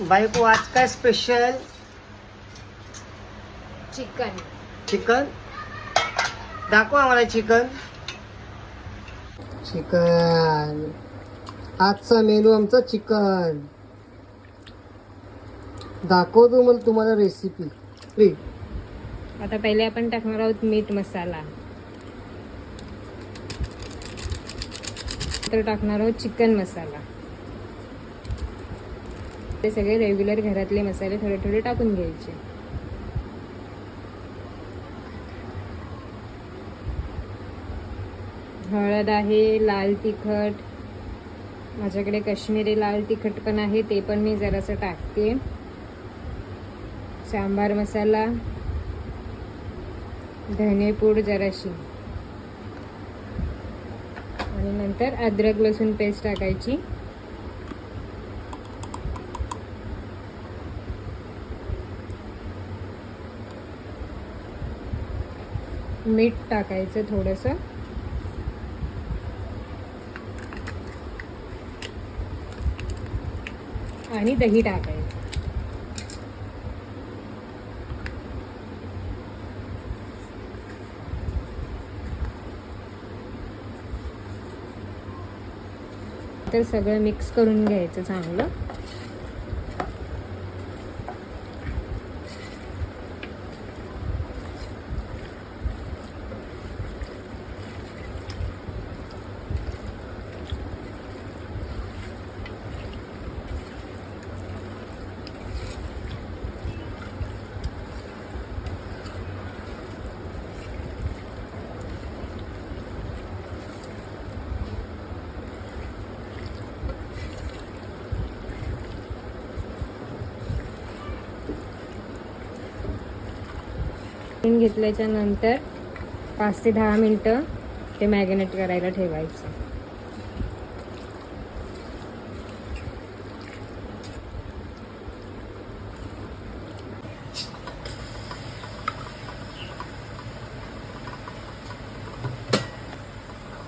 बायको आज काय स्पेशल चिकन. चिकन? दाखव आम्हाला चिकन. चिकन. आजचा मेनू आमचा चिकन. दाखवतो मला तुम्हाला रेसिपी फ्री आता पहिले आपण टाकणार आहोत मीठ मसाला. तर टाकणार आहोत चिकन मसाला. ते सगळे रेग्युलर घरातले मसाले थोडे थोडे टाकून घ्यायचे. हळद आहे लाल तिखट. माझ्याकडे काश्मीरी लाल तिखट पण आहे ते पण मी जरासं टाकते. सांबार मसाला. धनेपूड जराशी. आणि नंतर अद्रक लसूण पेस्ट टाकायची. मीठ टाकायचं थोडंसं. आणि दही टाकायचं. तर सगळं मिक्स करून घ्यायचं चांगलं. घेतल्याच्या नंतर पाच ते दहा मिनटं ते मॅगनेट करायला ठेवायचं.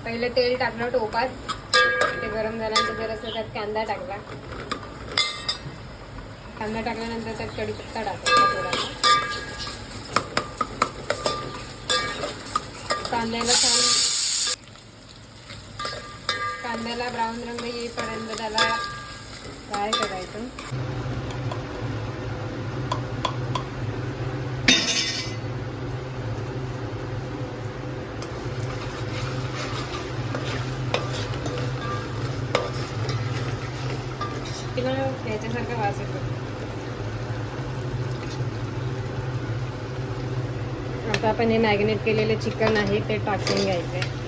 पहिले तेल टाकलं टोपात. ते गरम झाल्यानंतर जरासं त्यात कांदा टाकला. कांदा टाकल्यानंतर त्यात कडीपत्ता टाकायचा थोडासा. कांद्याला छान कांद्याला ब्राऊन रंग येईपर्यंत त्याला फ्राय करायचं किंवा याच्यासारखा वास येतो आता आपण हे मॅरिनेट केलेले चिकन आहे ते टाकून घ्यायचे आहे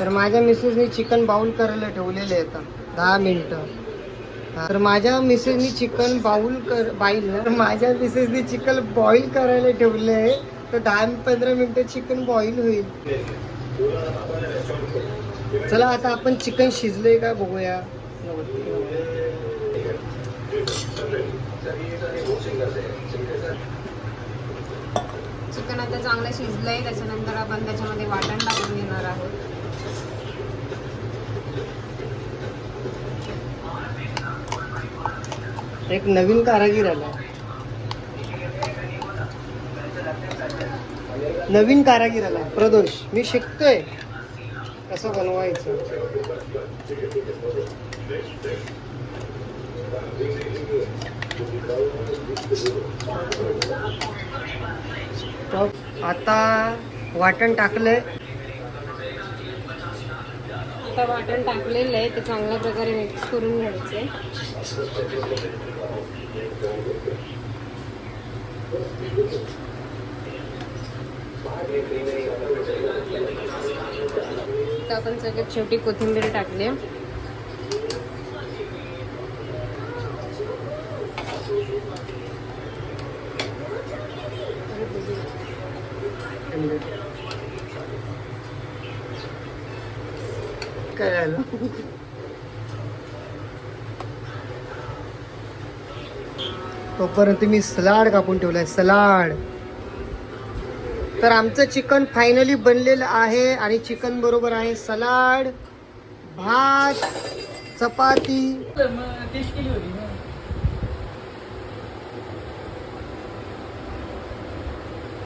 तर माझ्या मिसेसनी चिकन बाउल करायला ठेवलेले आहेत. दहा मिनटं. तर माझ्या मिसेसनी चिकन बाउल कर बाईल तर माझ्या मिसेसनी चिकन बॉईल करायला ठेवले आहे. तर दहा पंधरा मिनटं चिकन बॉईल होईल. चला आता आपण चिकन शिजलंय का बघूया. चिकन आता चांगलं शिजलंय त्याच्यानंतर आपण त्याच्यामध्ये वाटण टाकून घेणार आहोत. एक नवीन कारागीर आला. नवीन कारागीर आला. प्रदोष मी शिकतोय. कसं बनवायचं? तर आता वाटण टाकलंय. आता वाटण टाकलेलं आहे ते चांगल्या प्रकारे मिक्स करून घ्यायचे तर आपण सगळ्यात शेवटी कोथिंबीर टाकली Thank you. झालं तोपर्यंत मी सलाड कापून ठेवलाय सलाड. तर आमचं चिकन फायनली बनलेलं आहे आणि चिकन बरोबर आहे सलाड भात चपाती.